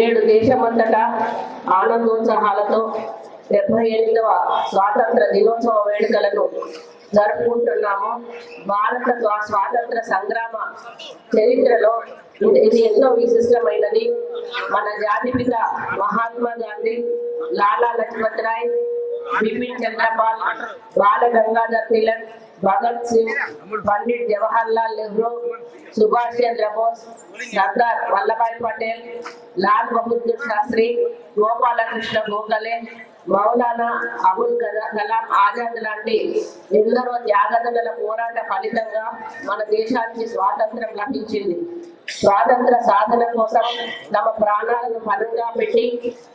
నేడు దేశమంతటా ఆనందోత్సాహాలతో డెబ్బై ఎనిమిదవ స్వాతంత్ర దినోత్సవ వేడుకలను జరుపుకుంటున్నాము. భారత స్వాతంత్ర సంగ్రామ చరిత్రలో ఇది- ఇది ఎంతో విశిష్టమైనది. మన జాతిపిత మహాత్మా గాంధీ లాలా లజపత్ రాయ్ బిపిన్ చంద్రపాల్ బాల గంగాధర్ తిలక్ భగత్ సింగ్ పండిట్ జవహర్ లాల్ నెహ్రూ సుభాష్ చంద్రబోస్ సర్దార్ వల్లభాయ్ పటేల్ లాల్ బహదూర్ శాస్త్రి గోపాలకృష్ణ గోఖలే మౌలానా అబుల్ కలాం ఆజాద్ లాంటి ఎందరో త్యాగతల పోరాట ఫలితంగా మన దేశానికి స్వాతంత్రం లభించింది. స్వాతంత్ర సాధన కోసం తమ ప్రాణాలను పనుగా పెట్టి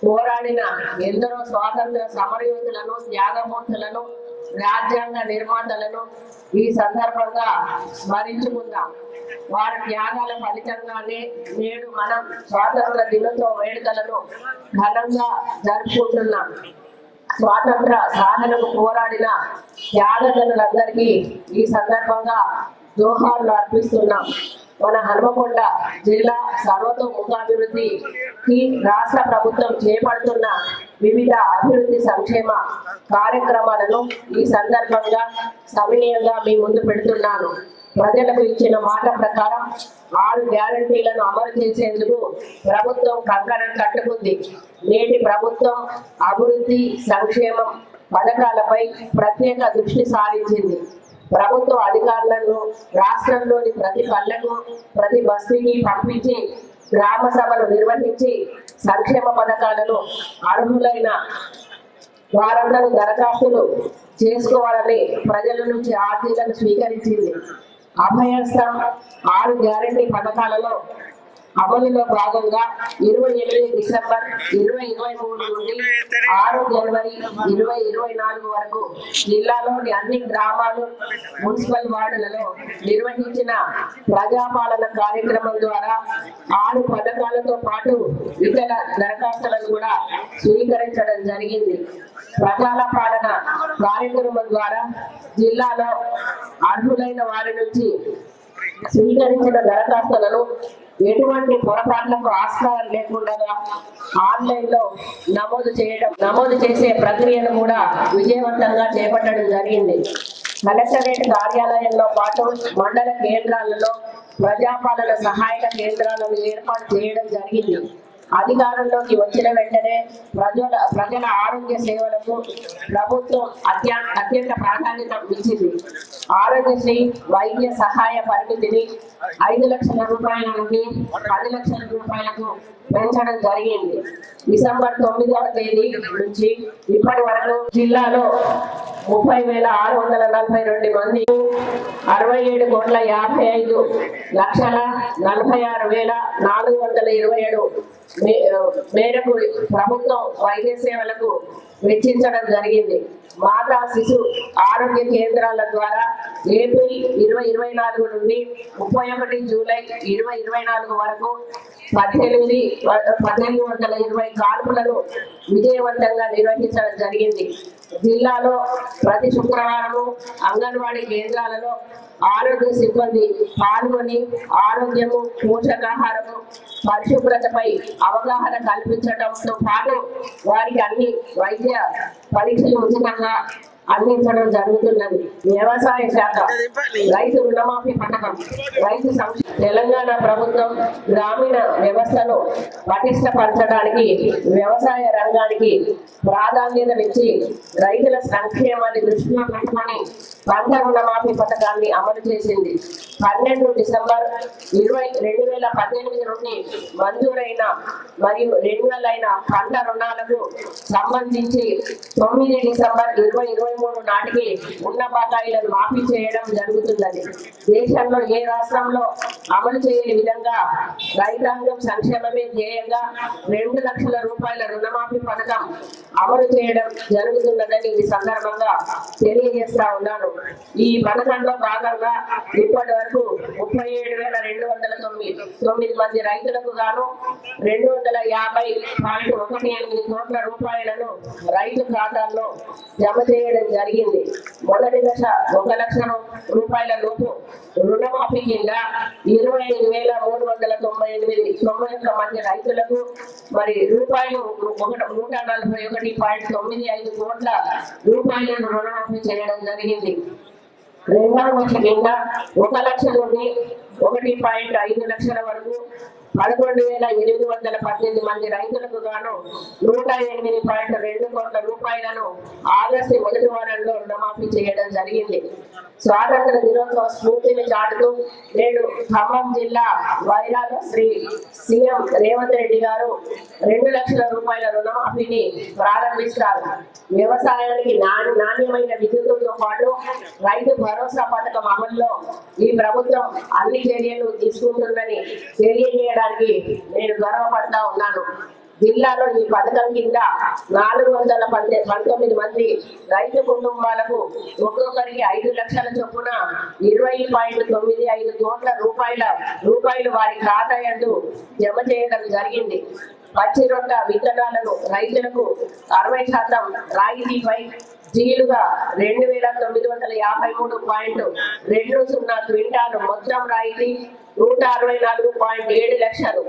పోరాడిన ఎందరో స్వాతంత్ర సమరయోధులను త్యాగమూర్తులను రాజ్యాంగ నిర్మాతలను ఈ సందర్భంగా స్మరించుకుందాం. వారి త్యాగాల ఫలితంగానే నేడు మనం స్వాతంత్ర దినోత్సవ వేడుకలను ఘనంగా జరుపుకుంటున్నాం. స్వాతంత్ర సాధనకు పోరాడిన త్యాగజనులందరికీ ఈ సందర్భంగా జోహార్లు అర్పిస్తున్నాం. మన హనుమకొండ జిల్లా సర్వతోముఖాభివృద్ధికి రాష్ట్ర ప్రభుత్వం చేపడుతున్న వివిధ అభివృద్ధి సంక్షేమ కార్యక్రమాలను ఈ సందర్భంగా సవినీయంగా మీ ముందు పెడుతున్నాను. ప్రజలకు ఇచ్చిన మాట ప్రకారం ఆరు గ్యారంటీలను అమలు చేసేందుకు ప్రభుత్వం కంకణం కట్టుకుంది. నేటి ప్రభుత్వం అభివృద్ధి సంక్షేమం పథకాలపై ప్రత్యేక దృష్టి సారించింది. ప్రభుత్వ అధికారులను రాష్ట్రంలోని ప్రతి పల్లెకు ప్రతి బస్తీకి పంపించి గ్రామ సభలు నిర్వహించి సంక్షేమ పథకాలను అర్హులైన వారందరూ దరఖాస్తులు చేసుకోవాలని ప్రజల నుంచి ఆర్జీలను స్వీకరించింది. అభయస్థం ఆరు గ్యారంటీ పథకాలలో అమలులో భాగంగా ఇరవై ఎనిమిది డిసెంబర్ ఇరవై ఇరవై మూడు నుండి ఆరు జనవరి ఇరవై ఇరవై నాలుగు వరకు జిల్లాలోని అన్ని గ్రామాలు మున్సిపల్ వార్డులలో నిర్వహించిన ప్రజాపాలన కార్యక్రమం ద్వారా ఆరు పథకాలతో పాటు ఇతర దరఖాస్తులను కూడా స్వీకరించడం జరిగింది. ప్రజల పాలన కార్యక్రమం ద్వారా జిల్లాలో అర్హులైన వారి నుంచి స్వీకరించిన దరఖాస్తులను ఎటువంటి పొరపాట్లకు ఆస్కారం లేకుండా ఆన్లైన్లో నమోదు చేయడం నమోదు చేసే ప్రక్రియను కూడా విజయవంతంగా చేపట్టడం జరిగింది. కలెక్టరేట్ కార్యాలయంలో పాటు మండల కేంద్రాలలో ప్రజాపాలన సహాయక కేంద్రాలను ఏర్పాటు చేయడం జరిగింది. అధికారంలోకి వచ్చిన వెంటనే ప్రజల ప్రజల ఆరోగ్య సేవలకు ప్రభుత్వం అత్య అత్యంత ప్రాధాన్యత ఇచ్చింది. ఆరోగ్యశ్రీ వైద్య సహాయ పరిమితిని ఐదు లక్షల రూపాయల నుండి పది లక్షల రూపాయలకు పెంచడం జరిగింది. డిసెంబర్ తొమ్మిదవ తేదీ నుంచి ఇప్పటి వరకు జిల్లాలో ముప్పై వేల ఆరు వందల నలభై రెండు మంది అరవై ఏడు కోట్ల యాభై ఐదు లక్షల నలభై ఆరు వేల నాలుగు వందల ఇరవై ఏడు మే- మేరకు ప్రభుత్వం వైద్య సేవలకు వెచ్చించడం జరిగింది. మాతా శిశు ఆరోగ్య కేంద్రాల ద్వారా ఏప్రిల్ ఇరవై ఇరవై నాలుగు నుండి ముప్పై ఒకటి జూలై ఇరవై ఇరవై నాలుగు వరకు పద్దెనిమిది పద్దెనిమిది వందల ఇరవై కాల్పులను విజయవంతంగా నిర్వహించడం జరిగింది. జిల్లాలో ప్రతి శుక్రవారము అంగన్వాడీ కేంద్రాలలో ఆరోగ్య సిబ్బంది పాల్గొని ఆరోగ్యము పోషకాహారము పరిశుభ్రతపై అవగాహన కల్పించడంతో పాటు వారికి అన్ని వైద్య పరీక్షలు ఉచితంగా అందించడం జరుగుతున్నది. వ్యవసాయ శాఖ రైతు రుణమాఫీ పథకం రైతు తెలంగాణ ప్రభుత్వం గ్రామీణ వ్యవస్థను పటిష్టపరచడానికి వ్యవసాయ రంగానికి ప్రాధాన్యతనిచ్చి రైతుల సంక్షేమాన్ని దృష్టిలో పెట్టుకొని పంట రుణమాఫీ పథకాన్ని అమలు చేసింది. పన్నెండు డిసెంబర్ ఇరవై రెండు వేల పద్దెనిమిది నుండి మంజూరైన మరియు రెన్యువల్ అయిన పంట రుణాలకు సంబంధించి తొమ్మిది డిసెంబర్ ఇరవై ఇరవై మూడు నాటికి ఉన్న బకాయిలను మాఫీ చేయడం జరుగుతున్నది దేశంలో ఏ రాష్ట్రంలో అమలు చేయని విధంగా రైతాంగం సంక్షేమమే ధ్యేయంగా రెండు లక్షల రూపాయల రుణమాఫీ పథకం అమలు చేయడం జరుగుతున్నదని ఈ సందర్భంగా తెలియజేస్తా ఉన్నాను. ఈ పథకంలో భాగంగా ఇప్పటి వరకు ముప్పై ఏడు వేల రెండు వందల తొమ్మిది తొమ్మిది మంది రైతులకు గాను రెండు వందల యాభై పాయింట్ ఒకటి ఎనిమిది కోట్ల రూపాయలను రైతు ఖాతాల్లో జమ చేయడం చేయడం జరిగింది. మొదటి దశ ఒక లక్ష రూపాయల లోపు రుణమాఫీ కింద ఇరవై ఐదు వేల మూడు వందల తొంభై ఎనిమిది తొంభై ఒక్క మంది రైతులకు మరి రూపాయలు ఒకటి నూట నలభై ఒకటి పాయింట్ తొమ్మిది ఐదు కోట్ల రూపాయలను రుణమాఫీ చేయడం జరిగింది. రెండవ దశ కింద ఒక లక్ష నుండి ఒకటి పాయింట్ ఐదు లక్షల వరకు పదకొండు వేల ఎనిమిది వందల పద్దెనిమిది మంది రైతులకు గాను నూట ఎనిమిది పాయింట్ రెండు కోట్ల రూపాయలను ఆగస్టు మొదటి వారంలో రుణమాఫీ చేయడం జరిగింది. స్వాతంత్ర దినోత్సవ స్ఫూర్తిని చాటుతూ నేడు ఖమ్మం జిల్లా వైరాలో శ్రీ సీఎం రేవంత్ రెడ్డి గారు రెండు లక్షల రూపాయల రుణమాఫీని ప్రారంభిస్తారు. వ్యవసాయానికి నాణ్య- నాణ్యమైన విద్యుత్ రైతు భరోసా పథకం అమల్లో ఈ ప్రభుత్వం అన్ని చర్యలు తీసుకుంటుందని తెలియజేయడానికి నేను గర్వపడతా ఉన్నాను. జిల్లాలో ఈ పథకం కింద నాలుగు వందల పంతొ- పంతొమ్మిది మంది రైతు కుటుంబాలకు ఒక్కొక్కరికి ఐదు లక్షల చొప్పున ఇరవై పాయింట్ తొమ్మిది ఐదు కోట్ల రూపాయల రూపాయలు వారి ఖాతా జమ చేయడం జరిగింది. పచ్చి రొట్ట విత్తనాలను రైతులకు అరవై శాతం రాయితీపై జీలుగా రెండు వేల తొమ్మిది వందల యాభై మూడు పాయింట్ రెండు సున్నా క్వింటాలు మొత్తం రాయితీ నూట అరవై నాలుగు పాయింట్ ఏడు లక్షలు.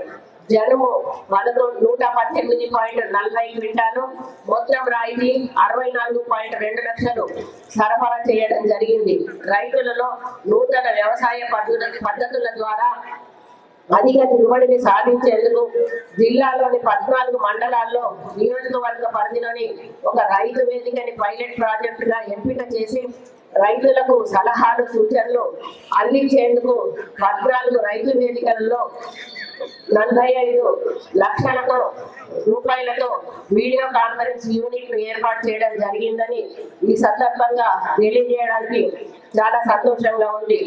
జనుము పదకొండు నూట పద్దెనిమిది పాయింట్ నలభై క్వింటాలు మొత్తం రాయితీ అరవై నాలుగు పాయింట్ రెండు లక్షలు. సరఫరా చేయడం జరిగింది. రైతులలో నూతన వ్యవసాయ పద్ధతుల ద్వారా అధిక దిగుబడిని సాధించేందుకు జిల్లాలోని పద్నాలుగు మండలాల్లో నియోజకవర్గ పరిధిలోని ఒక రైతు వేదికని పైలట్ ప్రాజెక్టుగా ఎంపిక చేసి రైతులకు సలహాలు సూచనలు అందించేందుకు పద్నాలుగు రైతు వేదికలలో నలభై ఐదు లక్షలతో రూపాయలతో వీడియో కాన్ఫరెన్స్ యూనిట్ ఏర్పాటు చేయడం జరిగిందని ఈ సందర్భంగా తెలియజేయడానికి చాలా సంతోషంగా ఉంది.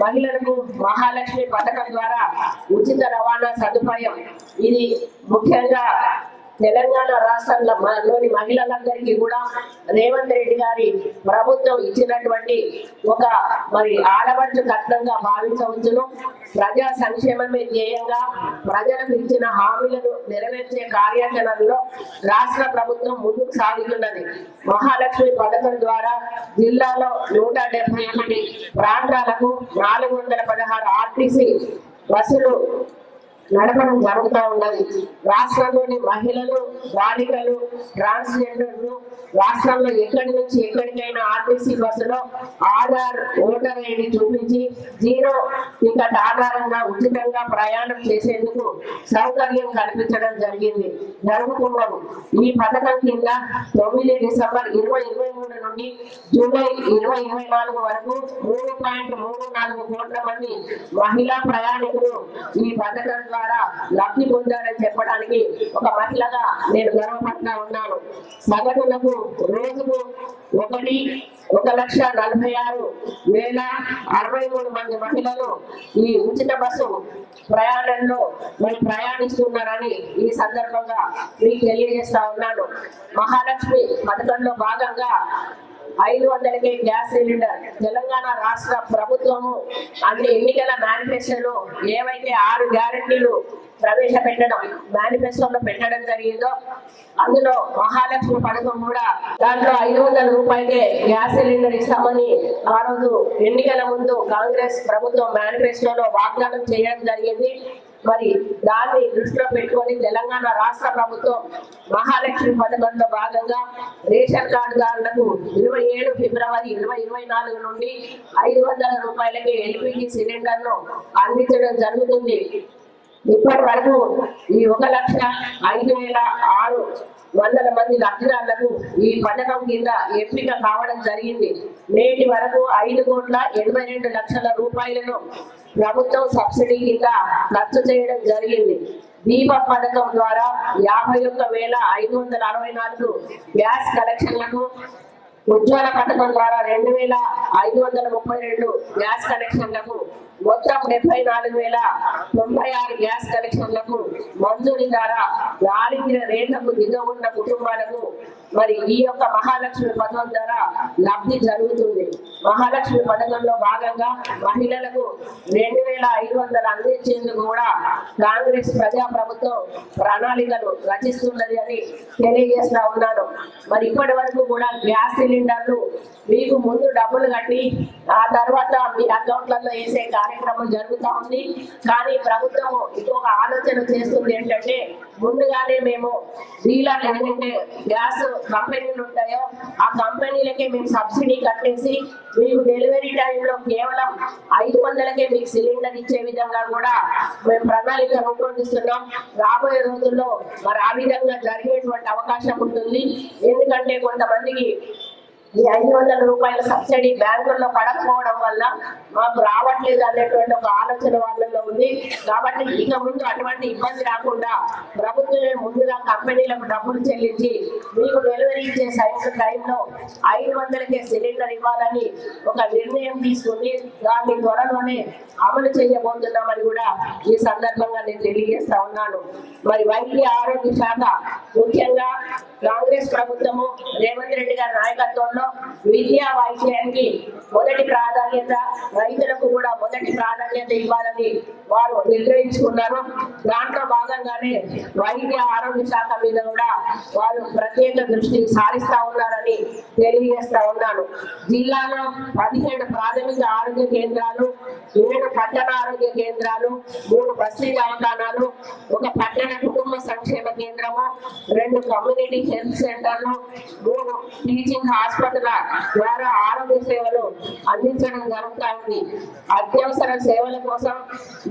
మహిళలకు మహాలక్ష్మి పథకం ద్వారా ఉచిత రవాణా సదుపాయం. ఇది ముఖ్యంగా తెలంగాణ రాష్ట్రంలో మహిళలందరికీ కూడా రేవంత్ రెడ్డి గారి ప్రభుత్వం ఇచ్చినటువంటి ఒక మరి ఆడపడుచు కట్నంగా భావించవచ్చును. ప్రజా సంక్షేమమే ధ్యేయంగా ప్రజలకు ఇచ్చిన హామీలను నెరవేర్చే కార్యాచరణలో రాష్ట్ర ప్రభుత్వం ముందుకు సాగుతున్నది. మహాలక్ష్మి పథకం ద్వారా జిల్లాలో నూట ప్రాంతాలకు నాలుగు వందల పదహారు ఆర్టీసీ బస్సులు నడపడం జరుగుతూ ఉన్నది. రాష్ట్రంలోని మహిళలు బాలికలు ట్రాన్స్జెండర్లు రాష్ట్రంలో ఎక్కడి నుంచి ఎక్కడికైనా ఆర్టీసీ బస్సులో ఆధార్ ఓటర్ ఐడి చూపించి జీరో టికెట్ ఆధారంగా ఉచితంగా ప్రయాణం చేసేందుకు సౌకర్యం కల్పించడం జరిగింది. జరుగుతున్నాము ఈ పథకం కింద తొమ్మిది డిసెంబర్ ఇరవై ఇరవై మూడు నుండి జూలై ఇరవై ఇరవై నాలుగు వరకు మూడు పాయింట్ మూడు నాలుగు కోట్ల మంది మహిళా ప్రయాణికులు ఈ పథకం ద్వారా లబ్ధి పొందారని చెప్పడానికి ఒక మహిళగా నేను గర్వపడుతూ ఉన్నాను. సగటులకు రోజుకు ఒకటి ఒక లక్ష నలభై ఆరు వేల అరవై మూడు మంది మహిళలు ఈ ఉచిత బస్సు ప్రయాణంలో మరి ప్రయాణిస్తున్నారని ఈ సందర్భంగా మీకు తెలియజేస్తా ఉన్నాను. మహాలక్ష్మి పథకంలో భాగంగా ఐదు వందలకే గ్యాస్ సిలిండర్. తెలంగాణ రాష్ట్ర ప్రభుత్వము అన్ని ఎన్నికల మేనిఫెస్టోలో ఏవైతే ఆరు గ్యారంటీలు ప్రవేశపెట్టడం మేనిఫెస్టోలో పెట్టడం జరిగిందో అందులో మహాలక్ష్మి పథకం కూడా దాంట్లో ఐదు వందల రూపాయలకే గ్యాస్ సిలిండర్ ఇస్తామని ఆ రోజు ఎన్నికల ముందు కాంగ్రెస్ ప్రభుత్వం మేనిఫెస్టోలో వాగ్దానం చేయడం జరిగింది. మరి దాన్ని దృష్టిలో పెట్టుకొని తెలంగాణ రాష్ట్ర ప్రభుత్వం మహాలక్ష్మి పథకంలో భాగంగా రేషన్ కార్డుదారులకు ఇరవై ఏడు ఫిబ్రవరి ఇరవై ఇరవై నాలుగు నుండి ఐదు వందల రూపాయలకి ఎల్పిజి సిలిండర్ను అందించడం జరుగుతుంది. ఇప్పటి వరకు ఈ ఒక లక్ష ఐదు వేల ఆరు వందల మంది లబ్ధిదారులకు ఈ పథకం కింద ఎంపిక కావడం జరిగింది. నేటి వరకు ఐదు కోట్ల ఎనభై రెండు లక్షల రూపాయలను ప్రభుత్వం సబ్సిడీ కింద ఖర్చు చేయడం జరిగింది. దీప పథకం ద్వారా యాభై ఒక్క వేల ఐదు వందల అరవై నాలుగు గ్యాస్ కనెక్షన్లకు ఉజ్వల పథకం ద్వారా రెండు వేల ఐదు వందల ముప్పై రెండు గ్యాస్ కనెక్షన్లకు మొత్తం డెబ్బై నాలుగు వేల తొంభై ఆరు గ్యాస్ కనెక్షన్లకు మంజూరీ ద్వారా దారిద్ర్య రేఖకు దిగ ఉన్న కుటుంబాలకు మరి ఈ యొక్క మహాలక్ష్మి పథకం ద్వారా లబ్ధి జరుగుతుంది. మహాలక్ష్మి పథకంలో భాగంగా మహిళలకు రెండు వేల ఐదు వందలు అందించేందుకు కూడా కాంగ్రెస్ ప్రజా ప్రభుత్వం ప్రణాళికలు రచిస్తున్నది అని తెలియజేస్తా ఉన్నాను. మరి ఇప్పటి వరకు కూడా గ్యాస్ సిలిండర్లు మీకు ముందు డబ్బులు కట్టి ఆ తర్వాత మీ అకౌంట్లలో వేసే కార్యక్రమం జరుగుతూ ఉంది. కానీ ప్రభుత్వం ఇంకొక ఆలోచన చేస్తుంది ఏంటంటే ముందుగానే మేము డీలర్లు ఏంటంటే గ్యాస్ కంపెనీలు ఉంటాయో ఆ కంపెనీలకే మేము సబ్సిడీ కట్టేసి మీకు డెలివరీ టైంలో కేవలం ఐదు వందలకే మీకు సిలిండర్ ఇచ్చే విధంగా కూడా మేము ప్రణాళిక రూపొందిస్తున్నాం. రాబోయే రోజుల్లో మరి ఆ విధంగా జరిగేటువంటి అవకాశం ఉంటుంది. ఎందుకంటే కొంతమందికి ఈ ఐదు వందల రూపాయల సబ్సిడీ బ్యాంకుల్లో పడకపోవడం వల్ల మాకు రావట్లేదు అనేటువంటి ఒక ఆలోచన వాళ్ళలో ఉంది. కాబట్టి ఇక ముందు అటువంటి ఇబ్బంది రాకుండా ప్రభుత్వమే ముందుగా కంపెనీలకు డబ్బులు చెల్లించి మీకు డెలివరీ ఇచ్చే సైన్స్ టైంలో ఐదు వందలకే సిలిండర్ ఇవ్వాలని ఒక నిర్ణయం తీసుకుని దాన్ని త్వరలోనే అమలు చేయబోతున్నామని కూడా ఈ సందర్భంగా నేను తెలియజేస్తా ఉన్నాను. మరి వైద్య ఆరోగ్య శాఖ ముఖ్యంగా కాంగ్రెస్ ప్రభుత్వము రేవంత్ రెడ్డి గారి నాయకత్వంలో విద్యా వైద్యానికి మొదటి ప్రాధాన్యత రైతులకు కూడా మొదటి ప్రాధాన్యత ఇవ్వాలని వారు నిర్ణయించుకున్నారు. దాంట్లో భాగంగానే వైద్య ఆరోగ్య శాఖ మీద కూడా వారు ప్రత్యేక దృష్టి సారిస్తా ఉన్నారని తెలియజేస్తా ఉన్నాను. జిల్లాలో పదిహేడు ప్రాథమిక ఆరోగ్య కేంద్రాలు ఏడు పట్టణ ఆరోగ్య కేంద్రాలు మూడు బస్తీ దవాఖానాలు ఒక పట్టణ కుటుంబ సంక్షేమ కేంద్రము రెండు కమ్యూనిటీ హెల్త్ సెంటర్లు మూడు టీచింగ్ హాస్పిటల్ ద్వారా ఆరోగ్య సేవలు అందించడం జరుగుతుంది. అత్యవసర సేవల కోసం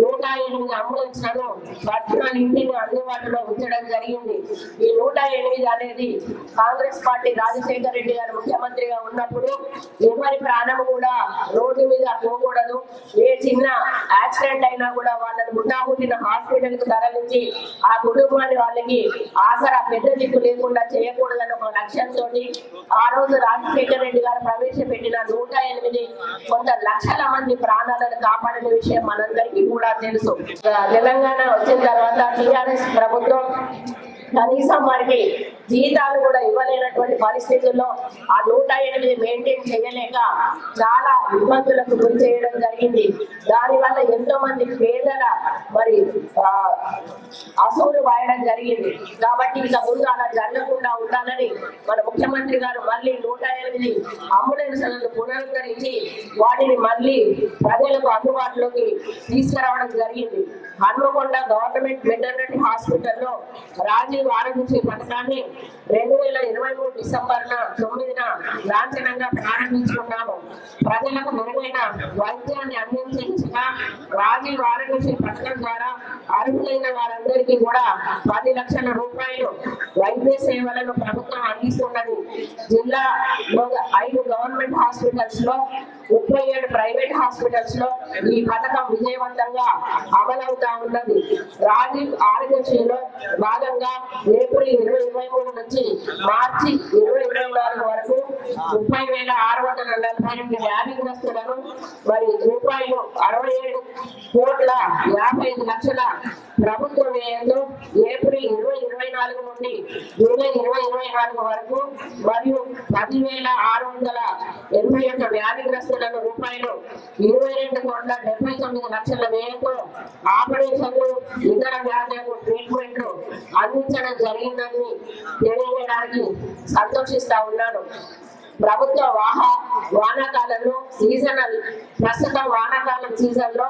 నూట ఎనిమిది అంబులెన్స్లను పట్టణ ఇంటిని అందుబాటులో ఉంచడం జరిగింది. ఈ నూట ఎనిమిది అనేది కాంగ్రెస్ పార్టీ రాజశేఖర రెడ్డి గారు ముఖ్యమంత్రిగా ఉన్నప్పుడు ఎవరి ప్రాణం కూడా రోడ్డు మీద పోకూడదు. ఏ చిన్న యాక్సిడెంట్ అయినా కూడా వాళ్ళని ముఠాముట్టిన హాస్పిటల్కు తరలించి ఆ కుటుంబాన్ని వాళ్ళకి ఆసరా పెద్ద దిక్కు లేకుండా చేయకూడదని ఒక లక్ష్యంతో ఆ రోజు రాజశేఖర రెడ్డి గారు ప్రవేశపెట్టిన నూట ఎనిమిది కొంత లక్షల మంది ప్రాణాలను కాపాడిన విషయం మనందరికీ కూడా తెలుసు. తెలంగాణ వచ్చిన తర్వాత టిఆర్ఎస్ ప్రభుత్వం కనీసం వారికి జీతాలు కూడా ఇవ్వలేనటువంటి పరిస్థితుల్లో ఆ నూట ఎనిమిది మెయింటైన్ చేయలేక చాలా ఇబ్బందులకు గురి చేయడం జరిగింది. దానివల్ల ఎంతో మంది పేదల మరి అసూలు వాయడం జరిగింది. కాబట్టి ఇక ముందు అలా జరగకుండా ఉండాలని మన ముఖ్యమంత్రి గారు మళ్ళీ నూట ఎనిమిది అంబులెన్స్లను పునరుద్ధరించి వాటిని మళ్ళీ ప్రజలకు అందుబాటులోకి తీసుకురావడం జరిగింది. హన్మకొండ గవర్నమెంట్ వెటర్నరీ హాస్పిటల్లో రాజీవ్ ఆరోగ్యశ్రీ పథకాన్ని రెండు వేల ఇరవై మూడు డిసెంబర్ తొమ్మిదిన లాంఛనంగా ప్రారంభించుకున్నాము. ప్రజలకు మెరుగైన వైద్యాన్ని అందించేదిగా రాజీవ్ ఆరోగ్యశ్రీ పథకం ద్వారా అర్హులైన వారందరికీ కూడా పది లక్షల రూపాయలు వైద్య సేవలను ప్రభుత్వం అందిస్తున్నది. జిల్లాలో ఐదు గవర్నమెంట్ హాస్పిటల్స్లో ముప్పై ఏడు ప్రైవేట్ హాస్పిటల్స్లో ఈ పథకం విజయవంతంగా అమలవుతా ఉన్నది. రాజీవ్ ఆరోగ్యశ్రీలో భాగంగా ఏప్రిల్ ఇరవై ఇరవై మూడు నుంచి మార్చి ఇరవై ఇరవై నాలుగు వరకు ముప్పై వేల ఆరు వందల నలభై ఎనిమిది వ్యాధిగ్రస్తులను మరి రూపాయలు అరవై ఏడు కోట్ల యాభై ఐదు లక్షల ప్రభుత్వ వ్యయంతో ఏప్రిల్ ఇరవై ఇరవై నాలుగు నుండి జూలై ఇరవై నాలుగు వరకు మరియు పదివేల ఆరు వందల ఎనభై ఒక్క వ్యాధిగ్రస్తులకు రూపాయలు ఇరవై రెండు కోట్ల డెబ్బై తొమ్మిది లక్షల వ్యయంతో ఆపరేషన్లు ఇతర వ్యాధులకు ట్రీట్మెంట్లు అందించడం జరిగిందని తెలియజేయడానికి సంతోషిస్తా ఉన్నాను. ప్రభుత్వ వాహ వానాకాలంలో సీజనల్ ప్రస్తుతం వానాకాలం సీజన్లో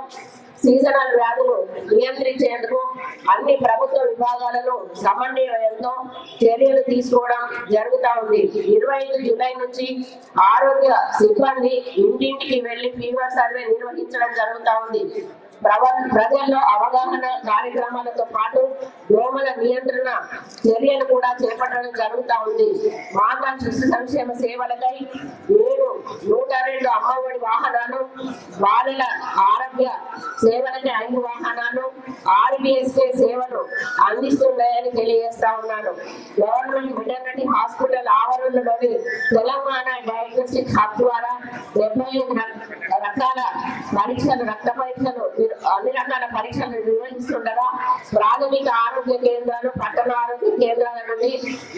సీజనల్ వ్యాధులు నియంత్రించేందుకు అన్ని ప్రభుత్వ విభాగాలలో సమన్వయంతో చర్యలు తీసుకోవడం జరుగుతా ఉంది. ఇరవై ఐదు జూలై నుంచి ఆరోగ్య సిబ్బంది ఇంటింటికి వెళ్ళి ఫీవర్ సర్వే నిర్వహించడం జరుగుతా ఉంది. ప్రజల్లో అవగాహన కార్యక్రమాలతో పాటు దోమల నియంత్రణ చర్యలు కూడా చేపట్టడం జరుగుతా ఉంది. మాతా శిశు సంక్షేమ సేవలకై ఏడు నూట రెండు అమ్మఒడి వాహనాలు బాలల ఆరోగ్య సేవలకి ఐదు వాహనాలు ఆర్బిఎస్కే సేవలు అందిస్తున్నాయని తెలియజేస్తా ఉన్నాను. గవర్నమెంట్ వెటర్నరీ హాస్పిటల్ ఆవరణలోని తెలంగాణ డయాగ్నోస్టిక్ హబ్ ద్వారా డెబ్బై రకాల పరీక్షలు రక్త పరీక్షలు అన్ని రకాల పరీక్షలు నిర్వహిస్తుండగా ప్రాథమిక ఆరోగ్య కేంద్రాలు పట్టణ ఆరోగ్య కేంద్రాల నుండి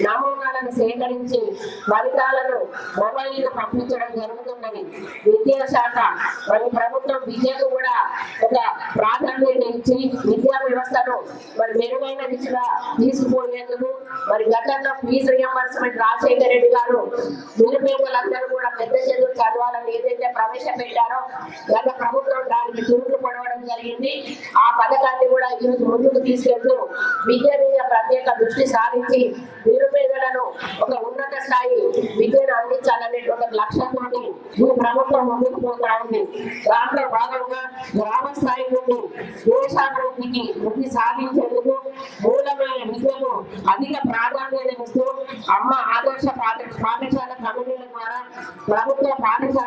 నమూనాలను సేకరించి ఫలితాలను మొబైల్ పంపించడం జరుగుతున్నది విద్యాశాఖ మరి ప్రభుత్వం విద్యకు కూడా ఒక ప్రాధాన్యత ఇచ్చి విద్యా వ్యవస్థను మరి మెరుగైన దిశగా తీసుకుపోయేందుకు మరి గతంలో ఫీజు రియంబర్స్మెంట్ రాజశేఖర రెడ్డి గారు నిరుపేదలందరూ కూడా పెద్ద చదువు చదవాలని ఏదైతే ప్రవేశపెట్టారో గత ప్రభుత్వం దానికి తూర్పు పడవడం జరిగింది. ఆ పథకాన్ని కూడా ఈరోజు ముందుకు తీసుకెళ్తూ విద్య మీద ప్రత్యేక దృష్టి సారించి నిరుపేదలను ఒక ఉన్నత స్థాయి విద్యను అందించాలనేటువంటి లక్ష్యంతో ఈ ప్రభుత్వం ముందుకు పోతా ఉంది. దాంట్లో భాగంగా గ్రామ స్థాయి నుండి దేశాభివృద్ధికి వృద్ధి సాధించేందుకు మూలమైన విద్యను అధిక ప్రాధాన్యత ఇస్తూ అమ్మ ఆదర్శ పాఠశాల కమిటీల ద్వారా ప్రభుత్వ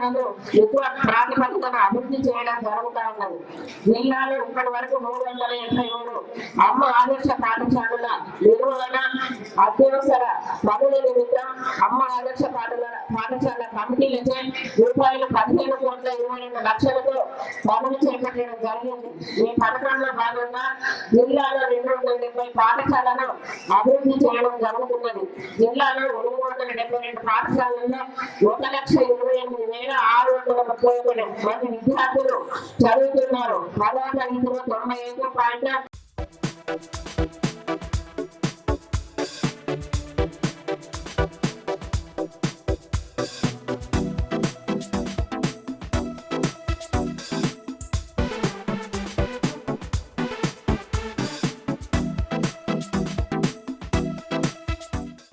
పాఠశాలలు ఎక్కువ ప్రాతిపదికన అభివృద్ధి చేయడం జరుగుతూ ఉన్నది. జిల్లాలో ఇప్పటి వరకు మూడు వందల ఎనభై మూడు అమ్మ ఆదర్శ పాఠశాలల నిర్వహణ అత్యవసర పనుల నిమిత్తం అమ్మ ఆదర్శ పాఠశాల పాఠశాల కమిటీలచే రూపాయలు పదిహేను కోట్ల ఇరవై రెండు లక్షలతో పనులు చేపట్టడం జరిగింది. ఈ పథకంలో భాగంగా జిల్లాలో రెండు వందల డెబ్బై పాఠశాలను అభివృద్ధి చేయడం జరుగుతున్నది. జిల్లాలో రెండు వందల డెబ్బై రెండు పాఠశాలల్లో ఒక లక్ష ఇరవై ఎనిమిది వేల ఆరు వందల ముప్పై ఒకటి మంది విద్యార్థులు చదువుతున్నారు. పదవ తరగతిలో తొంభై ఐదు పాయింట్